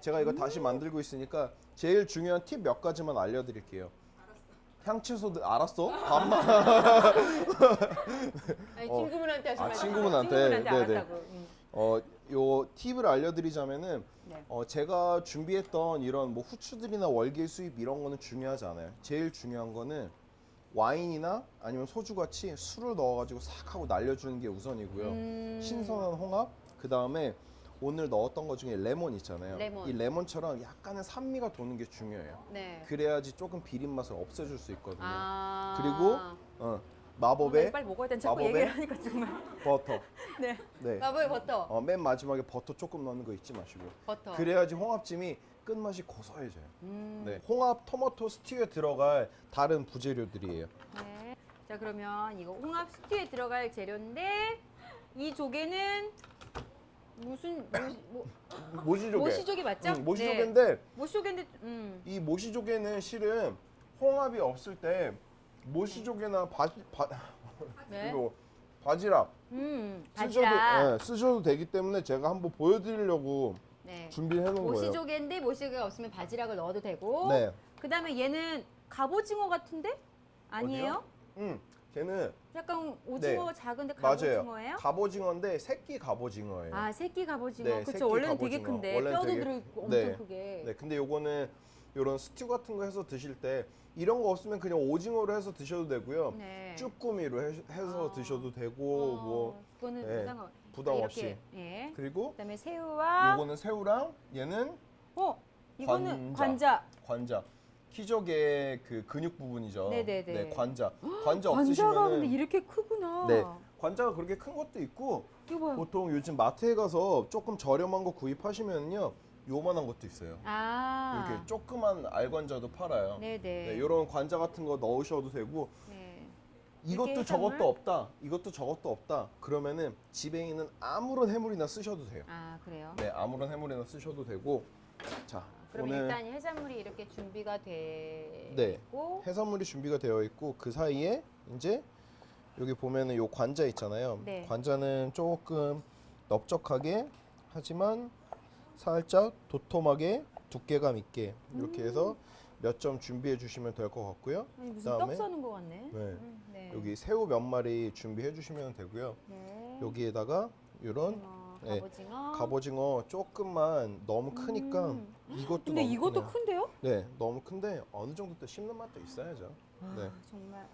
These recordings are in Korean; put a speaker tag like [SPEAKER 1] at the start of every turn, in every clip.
[SPEAKER 1] 제가 이거 다시 만들고 있으니까 제일 중요한 팁 몇 가지만 알려드릴게요. 향채소들 알았어? 반만.
[SPEAKER 2] 아니
[SPEAKER 1] 어.
[SPEAKER 2] 친구분한테 하시면
[SPEAKER 1] 아, 친구분한테?
[SPEAKER 2] 친구분한테
[SPEAKER 1] 네네.
[SPEAKER 2] 알았다고. 음.
[SPEAKER 1] 어, 요 팁을 알려드리자면은
[SPEAKER 2] 네.
[SPEAKER 1] 어, 제가 준비했던 이런 뭐 후추들이나 월계 수입 이런 거는 중요하지 않아요. 제일 중요한 거는 와인이나 아니면 소주 같이 술을 넣어가지고 싹 하고 날려주는 게 우선이고요.
[SPEAKER 2] 음.
[SPEAKER 1] 신선한 홍합, 그 다음에 오늘 넣었던 것 중에 레몬 있잖아요.
[SPEAKER 2] 레몬.
[SPEAKER 1] 이 레몬처럼 약간의 산미가 도는 게 중요해요.
[SPEAKER 2] 네.
[SPEAKER 1] 그래야지 조금 비린 맛을 없애줄 수 있거든요.
[SPEAKER 2] 아.
[SPEAKER 1] 그리고 어,
[SPEAKER 2] 나
[SPEAKER 1] 마법의
[SPEAKER 2] 빨리 먹어야 되는 자꾸
[SPEAKER 1] 마법의-
[SPEAKER 2] 얘기를 하니까 정말.
[SPEAKER 1] 버터.
[SPEAKER 2] 네.
[SPEAKER 1] 네.
[SPEAKER 2] 마법의 버터.
[SPEAKER 1] 어, 맨 마지막에 버터 조금 넣는 거 잊지 마시고.
[SPEAKER 2] 버터.
[SPEAKER 1] 그래야지 홍합찜이 끝맛이 고소해져요.
[SPEAKER 2] 음.
[SPEAKER 1] 네, 홍합 토마토 스튜에 들어갈 다른 부재료들이에요.
[SPEAKER 2] 네. 자 그러면 이거 홍합 스튜에 들어갈 재료인데 이 조개는 무슨 모시, 뭐,
[SPEAKER 1] 모시조개.
[SPEAKER 2] 모시조개 맞죠?
[SPEAKER 1] 음, 모시조개인데
[SPEAKER 2] 네. 모시조개인데 음.
[SPEAKER 1] 이 모시조개는 실은 홍합이 없을 때 모시조개나 바지 바,
[SPEAKER 2] 네.
[SPEAKER 1] 이거 바지락
[SPEAKER 2] 음.
[SPEAKER 1] 쓰셔도
[SPEAKER 2] 바지락.
[SPEAKER 1] 예, 쓰셔도 되기 때문에 제가 한번 보여드리려고
[SPEAKER 2] 네.
[SPEAKER 1] 준비해 놓은 거예요.
[SPEAKER 2] 모시조개인데 모시조개가 없으면 바지락을 넣어도 되고.
[SPEAKER 1] 네.
[SPEAKER 2] 그다음에 얘는 갑오징어 같은데? 아니에요?
[SPEAKER 1] 음, 걔는
[SPEAKER 2] 약간 오징어가 작은데
[SPEAKER 1] 네. 맞아요.
[SPEAKER 2] 갑오징어예요?
[SPEAKER 1] 갑오징어인데 새끼 갑오징어예요.
[SPEAKER 2] 아 새끼 갑오징어.
[SPEAKER 1] 네,
[SPEAKER 2] 그렇죠. 원래는 되게
[SPEAKER 1] 갑오징어.
[SPEAKER 2] 큰데
[SPEAKER 1] 원래는
[SPEAKER 2] 뼈도
[SPEAKER 1] 되게-
[SPEAKER 2] 들어 있고 엄청
[SPEAKER 1] 네.
[SPEAKER 2] 크게.
[SPEAKER 1] 네, 근데 요거는 이런 스튜 같은 거 해서 드실 때 이런 거 없으면 그냥 오징어로 해서 드셔도 되고요.
[SPEAKER 2] 네.
[SPEAKER 1] 쭈꾸미로 해, 서
[SPEAKER 2] 아.
[SPEAKER 1] 드셔도 되고
[SPEAKER 2] 어,
[SPEAKER 1] 뭐
[SPEAKER 2] 그거는
[SPEAKER 1] 네,
[SPEAKER 2] 부담,
[SPEAKER 1] 부담 없이.
[SPEAKER 2] 예.
[SPEAKER 1] 그리고
[SPEAKER 2] 그다음에 새우와
[SPEAKER 1] 요거는 새우랑 얘는
[SPEAKER 2] 어 이거는
[SPEAKER 1] 관자.
[SPEAKER 2] 관자.
[SPEAKER 1] 관자. 키적의 그 근육 부분이죠.
[SPEAKER 2] 네네네.
[SPEAKER 1] 네, 관자. 관자
[SPEAKER 2] 관자가 근데
[SPEAKER 1] 없으시면은
[SPEAKER 2] 이렇게 크구나.
[SPEAKER 1] 네. 관자가 그렇게 큰 것도 있고
[SPEAKER 2] 이거 봐요.
[SPEAKER 1] 보통 요즘 마트에 가서 조금 저렴한 거 구입하시면요. 요만한 것도 있어요.
[SPEAKER 2] 아.
[SPEAKER 1] 이렇게 조그만 알관자도 팔아요.
[SPEAKER 2] 네네.
[SPEAKER 1] 네, 이런 관자 같은 거 넣으셔도 되고
[SPEAKER 2] 네.
[SPEAKER 1] 이것도 저것도? 없다. 이것도 저것도 없다. 그러면은 집에 있는 아무런 해물이나 쓰셔도 돼요.
[SPEAKER 2] 아 그래요.
[SPEAKER 1] 네, 아무런 해물이나 쓰셔도 되고. 자,
[SPEAKER 2] 그럼
[SPEAKER 1] 오늘
[SPEAKER 2] 일단 해산물이 이렇게 준비가 돼
[SPEAKER 1] 네.
[SPEAKER 2] 있고.
[SPEAKER 1] 해산물이 준비가 되어 있고 그 사이에 이제 여기 보면은 요 관자 있잖아요.
[SPEAKER 2] 네.
[SPEAKER 1] 관자는 조금 넓적하게 하지만 살짝 도톰하게 두께감 있게 이렇게 해서 몇 점 준비해 주시면 될 것 같고요.
[SPEAKER 2] 아니, 무슨
[SPEAKER 1] 그다음에
[SPEAKER 2] 떡 써는 거 같네.
[SPEAKER 1] 네.
[SPEAKER 2] 음, 네.
[SPEAKER 1] 여기 새우 몇 마리 준비해 주시면 되고요.
[SPEAKER 2] 네.
[SPEAKER 1] 여기에다가 이런 네,
[SPEAKER 2] 갑오징어.
[SPEAKER 1] 갑오징어 조금만 너무 크니까
[SPEAKER 2] 음.
[SPEAKER 1] 이것도
[SPEAKER 2] 근데
[SPEAKER 1] 너무
[SPEAKER 2] 이것도
[SPEAKER 1] 크네요.
[SPEAKER 2] 큰데요?
[SPEAKER 1] 네, 너무 큰데 어느 정도 또 씹는 맛도 있어야죠. 네.
[SPEAKER 2] 아, 정말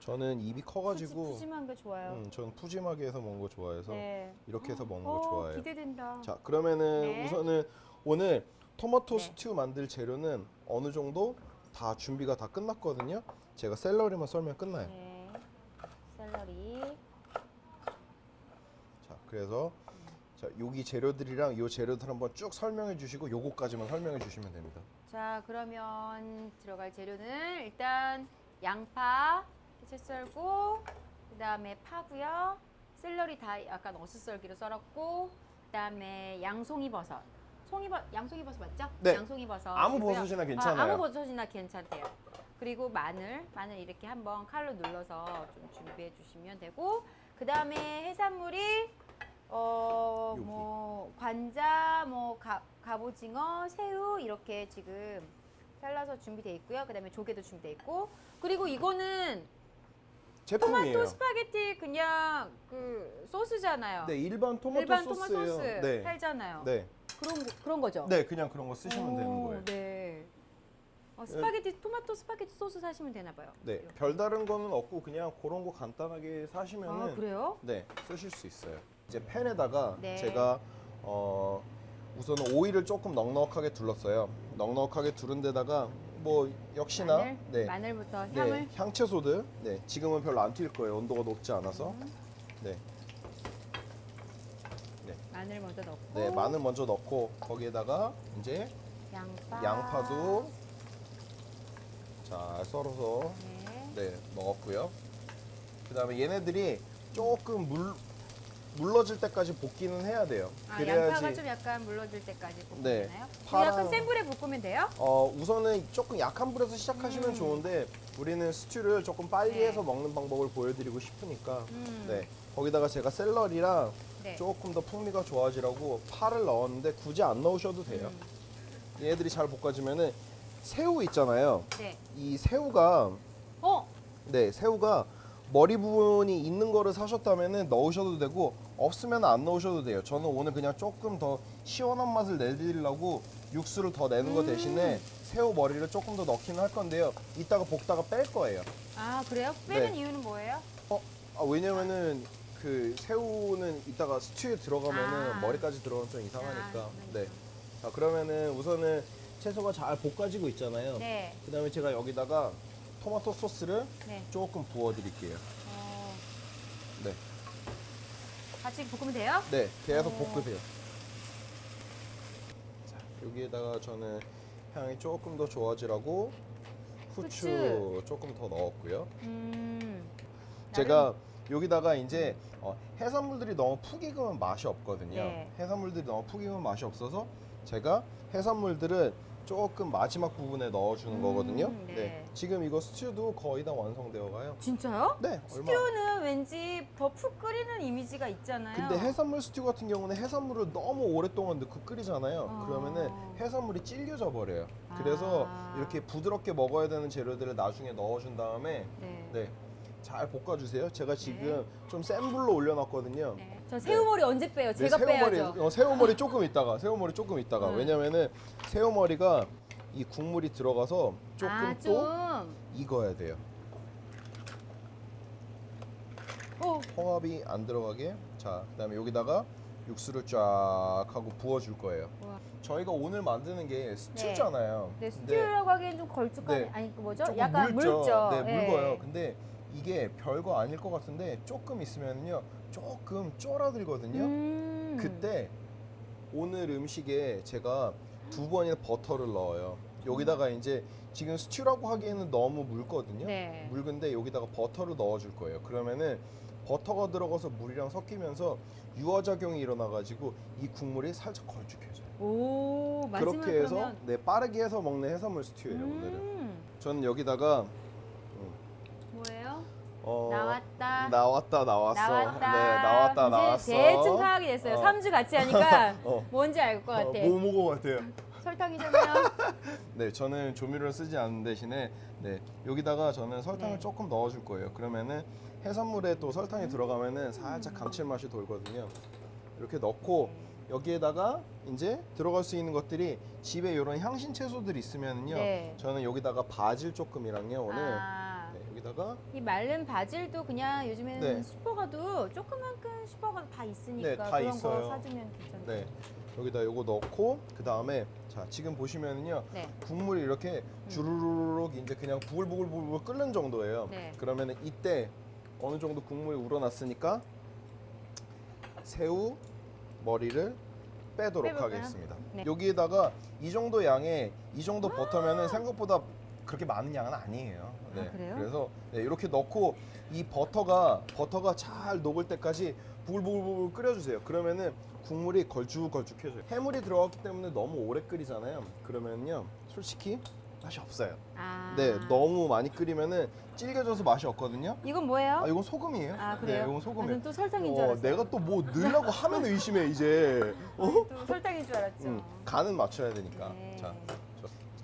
[SPEAKER 1] 저는 입이 커가지고
[SPEAKER 2] 푸짐, 푸짐한 게 좋아요.
[SPEAKER 1] 음, 저는 푸짐하게 해서 먹는 거 좋아해서
[SPEAKER 2] 네.
[SPEAKER 1] 이렇게 해서 먹는
[SPEAKER 2] 어,
[SPEAKER 1] 거 좋아해요.
[SPEAKER 2] 기대된다.
[SPEAKER 1] 자, 그러면은
[SPEAKER 2] 네.
[SPEAKER 1] 우선은 오늘 토마토
[SPEAKER 2] 네.
[SPEAKER 1] 스튜 만들 재료는 어느 정도 다 준비가 다 끝났거든요. 제가 샐러리만 썰면 끝나요.
[SPEAKER 2] 네. 샐러리.
[SPEAKER 1] 자, 그래서 자, 여기 재료들이랑 요 재료들 한번 쭉 설명해 주시고 요거까지만 설명해 주시면 됩니다.
[SPEAKER 2] 자, 그러면 들어갈 재료는 일단 양파 채 썰고 그다음에 파고요. 샐러리 다 약간 어슷 썰기로 썰었고 그다음에 양송이 버섯. 송이버 양송이 버섯 맞죠?
[SPEAKER 1] 네.
[SPEAKER 2] 양송이 버섯.
[SPEAKER 1] 아무 버섯이나 괜찮아요.
[SPEAKER 2] 아, 아무 버섯이나 괜찮대요. 그리고 마늘, 마늘 이렇게 한번 칼로 눌러서 좀 준비해 주시면 되고 그다음에 해산물이 어. 뭐 관자, 뭐 가, 갑오징어, 새우 이렇게 지금 잘라서 준비돼 있고요. 그다음에 조개도 준비돼 있고 그리고 이거는
[SPEAKER 1] 제품이에요.
[SPEAKER 2] 토마토 스파게티 그냥 그 소스잖아요.
[SPEAKER 1] 네, 일반 토마토
[SPEAKER 2] 일반
[SPEAKER 1] 소스예요.
[SPEAKER 2] 토마토 소스
[SPEAKER 1] 네.
[SPEAKER 2] 팔잖아요.
[SPEAKER 1] 네.
[SPEAKER 2] 그런 거- 그런 거죠.
[SPEAKER 1] 네, 그냥 그런 거 쓰시면 되는
[SPEAKER 2] 오,
[SPEAKER 1] 거예요.
[SPEAKER 2] 네. 어, 스파게티 토마토 스파게티 소스 사시면 되나 봐요.
[SPEAKER 1] 네,
[SPEAKER 2] 이렇게.
[SPEAKER 1] 별다른 거는 없고 그냥 그런 거 간단하게 사시면은
[SPEAKER 2] 아 그래요?
[SPEAKER 1] 네, 쓰실 수 있어요. 이제 팬에다가
[SPEAKER 2] 네.
[SPEAKER 1] 제가 어 우선은 오일을 조금 넉넉하게 둘렀어요. 넉넉하게 두른 데다가 뭐 역시나
[SPEAKER 2] 마늘,
[SPEAKER 1] 네,
[SPEAKER 2] 마늘부터
[SPEAKER 1] 네,
[SPEAKER 2] 향을
[SPEAKER 1] 향채소들 네, 지금은 별로 안 튈 거예요. 온도가 높지 않아서.
[SPEAKER 2] 음.
[SPEAKER 1] 네,
[SPEAKER 2] 마늘 먼저 넣고
[SPEAKER 1] 네, 마늘 먼저 넣고 거기에다가 이제
[SPEAKER 2] 양파
[SPEAKER 1] 양파도 잘 썰어서
[SPEAKER 2] 네.
[SPEAKER 1] 네, 먹었고요. 그다음에 얘네들이 조금 물 물러질 때까지 볶기는 해야 돼요.
[SPEAKER 2] 아, 양파가 좀 약간 물러질 때까지 볶으면
[SPEAKER 1] 네. 파랑-
[SPEAKER 2] 약간 센 불에 볶으면 돼요?
[SPEAKER 1] 어, 우선은 조금 약한 불에서 시작하시면
[SPEAKER 2] 음.
[SPEAKER 1] 좋은데 우리는 스튜를 조금 빨리
[SPEAKER 2] 네.
[SPEAKER 1] 해서 먹는 방법을 보여드리고 싶으니까
[SPEAKER 2] 음.
[SPEAKER 1] 네 거기다가 제가 샐러리랑
[SPEAKER 2] 네.
[SPEAKER 1] 조금 더 풍미가 좋아지라고 파를 넣었는데 굳이 안 넣으셔도 돼요.
[SPEAKER 2] 음.
[SPEAKER 1] 얘네들이 잘 볶아지면은 새우 있잖아요.
[SPEAKER 2] 네.
[SPEAKER 1] 이 새우가
[SPEAKER 2] 어,
[SPEAKER 1] 네 새우가 머리 부분이 있는 거를 사셨다면은 넣으셔도 되고 없으면 안 넣으셔도 돼요. 저는 오늘 그냥 조금 더 시원한 맛을 내드리려고 육수를 더 내는 거
[SPEAKER 2] 음.
[SPEAKER 1] 대신에 새우 머리를 조금 더 넣기는 할 건데요. 이따가 볶다가 뺄 거예요.
[SPEAKER 2] 아 그래요? 빼는
[SPEAKER 1] 네.
[SPEAKER 2] 이유는 뭐예요?
[SPEAKER 1] 아, 왜냐면은 그 새우는 이따가 스튜에 들어가면은
[SPEAKER 2] 아.
[SPEAKER 1] 머리까지 들어가면 좀 이상하니까.
[SPEAKER 2] 아,
[SPEAKER 1] 네. 자 그러면은 우선은 채소가 잘 볶아지고 있잖아요.
[SPEAKER 2] 네.
[SPEAKER 1] 그다음에 제가 여기다가 토마토 소스를
[SPEAKER 2] 네.
[SPEAKER 1] 조금 부어드릴게요.
[SPEAKER 2] 어,
[SPEAKER 1] 네.
[SPEAKER 2] 같이 볶으면 돼요?
[SPEAKER 1] 네, 계속
[SPEAKER 2] 어.
[SPEAKER 1] 볶으세요. 자, 여기에다가 저는 향이 조금 더 좋아지라고 후추,
[SPEAKER 2] 후추.
[SPEAKER 1] 조금 더 넣었고요.
[SPEAKER 2] 음.
[SPEAKER 1] 제가 여기다가 이제 어, 해산물들이 너무 푹 익으면 맛이 없거든요.
[SPEAKER 2] 네.
[SPEAKER 1] 해산물들이 너무 푹 익으면 맛이 없어서 제가 해산물들은 조금 마지막 부분에 넣어주는
[SPEAKER 2] 음,
[SPEAKER 1] 거거든요.
[SPEAKER 2] 네.
[SPEAKER 1] 지금 이거 스튜도 거의 다 완성되어 가요.
[SPEAKER 2] 진짜요?
[SPEAKER 1] 네, 얼마.
[SPEAKER 2] 스튜는 왠지 더 푹 끓이는 이미지가 있잖아요.
[SPEAKER 1] 근데 해산물 스튜 같은 경우는 해산물을 너무 오랫동안 넣고 끓이잖아요.
[SPEAKER 2] 어.
[SPEAKER 1] 그러면은 해산물이 질겨져 버려요. 그래서
[SPEAKER 2] 아.
[SPEAKER 1] 이렇게 부드럽게 먹어야 되는 재료들을 나중에 넣어준 다음에
[SPEAKER 2] 네.
[SPEAKER 1] 네, 잘 볶아주세요. 제가 지금 좀 센 불로 올려놨거든요.
[SPEAKER 2] 네. 저 새우머리 언제 빼요?
[SPEAKER 1] 네,
[SPEAKER 2] 제가
[SPEAKER 1] 새우머리,
[SPEAKER 2] 빼야죠.
[SPEAKER 1] 어, 새우머리 조금 있다가 새우머리 조금 있다가
[SPEAKER 2] 음.
[SPEAKER 1] 왜냐면은 새우머리가 이 국물이 들어가서 조금
[SPEAKER 2] 아,
[SPEAKER 1] 또
[SPEAKER 2] 좀.
[SPEAKER 1] 익어야 돼요.
[SPEAKER 2] 어,
[SPEAKER 1] 홍합이 안 들어가게. 자, 그다음에 여기다가 육수를 쫙 하고 부어줄 거예요.
[SPEAKER 2] 우와.
[SPEAKER 1] 저희가 오늘 만드는 게 스튜잖아요.
[SPEAKER 2] 네,
[SPEAKER 1] 근데
[SPEAKER 2] 스튜라고 하기엔 좀 걸쭉한
[SPEAKER 1] 네.
[SPEAKER 2] 아니 그 뭐죠?
[SPEAKER 1] 조금
[SPEAKER 2] 약간
[SPEAKER 1] 묽죠. 네,
[SPEAKER 2] 예.
[SPEAKER 1] 묽어요. 근데 이게 별거 아닐 것 같은데 조금 있으면요, 조금 쫄아들거든요.
[SPEAKER 2] 음.
[SPEAKER 1] 그때 오늘 음식에 제가 두 번이나 버터를 넣어요. 여기다가 이제 지금 스튜라고 하기에는 너무 묽거든요.
[SPEAKER 2] 네.
[SPEAKER 1] 묽은데 여기다가 버터를 넣어줄 거예요. 그러면은 버터가 들어가서 물이랑 섞이면서 유화작용이 일어나가지고 이 국물이 살짝 걸쭉해져요.
[SPEAKER 2] 오, 마지막
[SPEAKER 1] 그렇게 해서
[SPEAKER 2] 그러면
[SPEAKER 1] 네 빠르게 해서 먹는 해산물 스튜예요 오늘은.
[SPEAKER 2] 음.
[SPEAKER 1] 저는 여기다가? 어,
[SPEAKER 2] 나왔다.
[SPEAKER 1] 나왔다 나왔어.
[SPEAKER 2] 나왔다.
[SPEAKER 1] 네 나왔다
[SPEAKER 2] 이제
[SPEAKER 1] 나왔어.
[SPEAKER 2] 대충 파악이 됐어요.
[SPEAKER 1] 어.
[SPEAKER 2] 삼 3주 같이 하니까
[SPEAKER 1] 어.
[SPEAKER 2] 뭔지 알 것 같아.
[SPEAKER 1] 뭐 먹은 것 같아요.
[SPEAKER 2] 설탕이잖아요.
[SPEAKER 1] 네, 저는 조미료를 쓰지 않는 대신에 네 여기다가 저는 설탕을
[SPEAKER 2] 네.
[SPEAKER 1] 조금 넣어줄 거예요. 그러면은 해산물에 또 설탕이 들어가면은 살짝 감칠맛이 돌거든요. 이렇게 넣고 여기에다가 이제 들어갈 수 있는 것들이 집에 이런 향신 채소들이 있으면은요.
[SPEAKER 2] 네.
[SPEAKER 1] 저는 여기다가 바질 조금이랑요 오늘
[SPEAKER 2] 아,
[SPEAKER 1] 네, 여기다가
[SPEAKER 2] 이 마른 바질도 그냥 요즘에는
[SPEAKER 1] 네.
[SPEAKER 2] 슈퍼 가도 조그만큼 슈퍼 가도 다 있으니까
[SPEAKER 1] 네, 다
[SPEAKER 2] 그런
[SPEAKER 1] 있어요.
[SPEAKER 2] 거 사주면 괜찮아요.
[SPEAKER 1] 네 여기다 요거 넣고 그 다음에 자 지금 보시면은요
[SPEAKER 2] 네.
[SPEAKER 1] 국물이 이렇게 주르륵 이제 그냥 부글부글부글 끓는 정도예요.
[SPEAKER 2] 네.
[SPEAKER 1] 그러면은 이때 어느 정도 국물이 우러났으니까 새우 머리를 빼도록
[SPEAKER 2] 빼볼까요?
[SPEAKER 1] 하겠습니다.
[SPEAKER 2] 네.
[SPEAKER 1] 여기에다가 이 정도 양에 이 정도 버터면은 생각보다 그렇게 많은 양은 아니에요. 네.
[SPEAKER 2] 아, 그래요?
[SPEAKER 1] 그래서 네, 이렇게 넣고 이 버터가 버터가 잘 녹을 때까지 부글부글 끓여주세요. 그러면은 국물이 걸쭉걸쭉해져요. 해물이 들어갔기 때문에 너무 오래 끓이잖아요. 그러면요, 솔직히 맛이 없어요.
[SPEAKER 2] 아.
[SPEAKER 1] 네, 너무 많이 끓이면은 질겨져서 맛이 없거든요.
[SPEAKER 2] 이건 뭐예요?
[SPEAKER 1] 아, 이건 소금이에요.
[SPEAKER 2] 아, 그래요?
[SPEAKER 1] 네, 이건
[SPEAKER 2] 아,
[SPEAKER 1] 소금이에요.
[SPEAKER 2] 전또 설탕인 줄
[SPEAKER 1] 어,
[SPEAKER 2] 알았어요.
[SPEAKER 1] 내가 또 뭐 넣으려고 하면 의심해 이제. 어?
[SPEAKER 2] 또 설탕인 줄 알았죠.
[SPEAKER 1] 음, 간은 맞춰야 되니까.
[SPEAKER 2] 네.
[SPEAKER 1] 자, 저-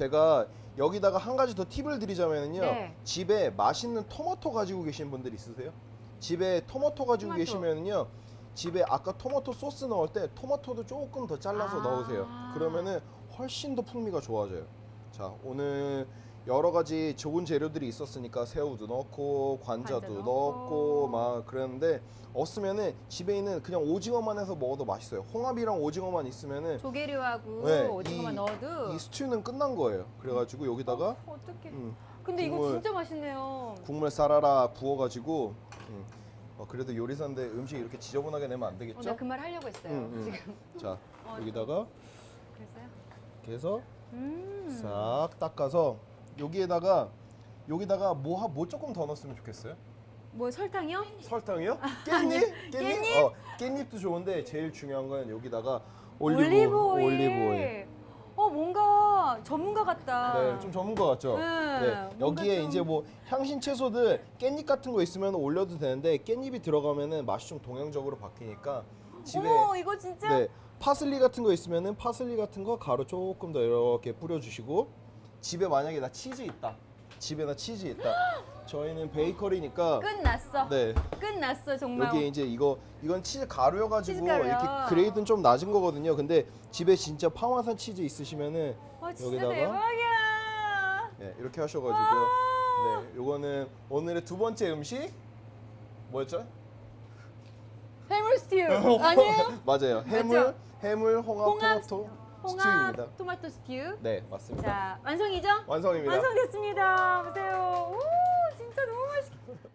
[SPEAKER 1] 제가 여기다가 한 가지 더 팁을 드리자면요.
[SPEAKER 2] 네.
[SPEAKER 1] 집에 맛있는 토마토 가지고 계신 분들 있으세요? 집에 토마토 가지고
[SPEAKER 2] 토마토.
[SPEAKER 1] 계시면요. 집에 아까 토마토 소스 넣을 때 토마토도 조금 더 잘라서
[SPEAKER 2] 아.
[SPEAKER 1] 넣으세요. 그러면은 훨씬 더 풍미가 좋아져요. 자, 오늘 여러 가지 좋은 재료들이 있었으니까 새우도 넣고 관자도
[SPEAKER 2] 관자
[SPEAKER 1] 넣고
[SPEAKER 2] 넣고.
[SPEAKER 1] 막 그랬는데 없으면은 집에 있는 그냥 오징어만 해서 먹어도 맛있어요. 홍합이랑 오징어만 있으면은
[SPEAKER 2] 조개류하고
[SPEAKER 1] 네,
[SPEAKER 2] 오징어만
[SPEAKER 1] 이-
[SPEAKER 2] 넣어도
[SPEAKER 1] 이 스튜는 끝난 거예요. 그래가지고 여기다가
[SPEAKER 2] 어, 어떡해.
[SPEAKER 1] 음,
[SPEAKER 2] 근데 이거
[SPEAKER 1] 국물.
[SPEAKER 2] 진짜 맛있네요.
[SPEAKER 1] 국물 쌀아라 부어가지고 음, 어, 그래도 요리사인데 음식 이렇게 지저분하게 내면 안
[SPEAKER 2] 어,
[SPEAKER 1] 되겠죠?
[SPEAKER 2] 내가 그말 하려고 했어요.
[SPEAKER 1] 음, 음.
[SPEAKER 2] 지금.
[SPEAKER 1] 자
[SPEAKER 2] 어,
[SPEAKER 1] 여기다가
[SPEAKER 2] 그랬어요?
[SPEAKER 1] 이렇게 해서
[SPEAKER 2] 음.
[SPEAKER 1] 싹 닦아서 여기에다가 여기다가 뭐, 하- 뭐 조금 더 넣었으면 좋겠어요?
[SPEAKER 2] 뭐 설탕이요?
[SPEAKER 1] 설탕이요? 깻잎? 깻잎? 어, 깻잎도 좋은데 제일 중요한 건 여기다가 올리브,
[SPEAKER 2] 올리브 오일.
[SPEAKER 1] 올리브 오일.
[SPEAKER 2] 어 뭔가 전문가 같다.
[SPEAKER 1] 네, 좀 전문가 같죠?
[SPEAKER 2] 네,
[SPEAKER 1] 네,
[SPEAKER 2] 뭔가
[SPEAKER 1] 여기에
[SPEAKER 2] 좀-
[SPEAKER 1] 이제 뭐 향신 채소들 깻잎 같은 거 있으면 올려도 되는데 깻잎이 들어가면은 맛이 좀 동양적으로 바뀌니까 집에
[SPEAKER 2] 어머 이거 진짜
[SPEAKER 1] 네 파슬리 같은 거 있으면은 파슬리 같은 거 가루 조금 더 이렇게 뿌려 주시고 집에 만약에 나 치즈 있다 집에 나 치즈 있다 저희는 베이커리니까
[SPEAKER 2] 끝났어.
[SPEAKER 1] 네
[SPEAKER 2] 끝났어 정말.
[SPEAKER 1] 여기 이제 이거 이건 치즈 가루여 가지고
[SPEAKER 2] 치즈 가루요.
[SPEAKER 1] 이렇게 그레이드는 좀 낮은 거거든요 근데 집에 진짜 파마산 치즈 있으시면은
[SPEAKER 2] 와 진짜
[SPEAKER 1] 여기다가
[SPEAKER 2] 대박이야.
[SPEAKER 1] 네, 이렇게 하셔 가지고 네 요거는 오늘의 두 번째 음식 뭐였죠?
[SPEAKER 2] 해물 스튜 아니에요?
[SPEAKER 1] 맞아요 해물
[SPEAKER 2] 맞죠?
[SPEAKER 1] 해물 홍합,
[SPEAKER 2] 홍합
[SPEAKER 1] 토마토
[SPEAKER 2] 홍합
[SPEAKER 1] 스튜입니다
[SPEAKER 2] 토마토 스튜.
[SPEAKER 1] 네 맞습니다
[SPEAKER 2] 자 완성이죠?
[SPEAKER 1] 완성입니다
[SPEAKER 2] 완성됐습니다. 보세요. 오 진짜 너무 맛있겠다.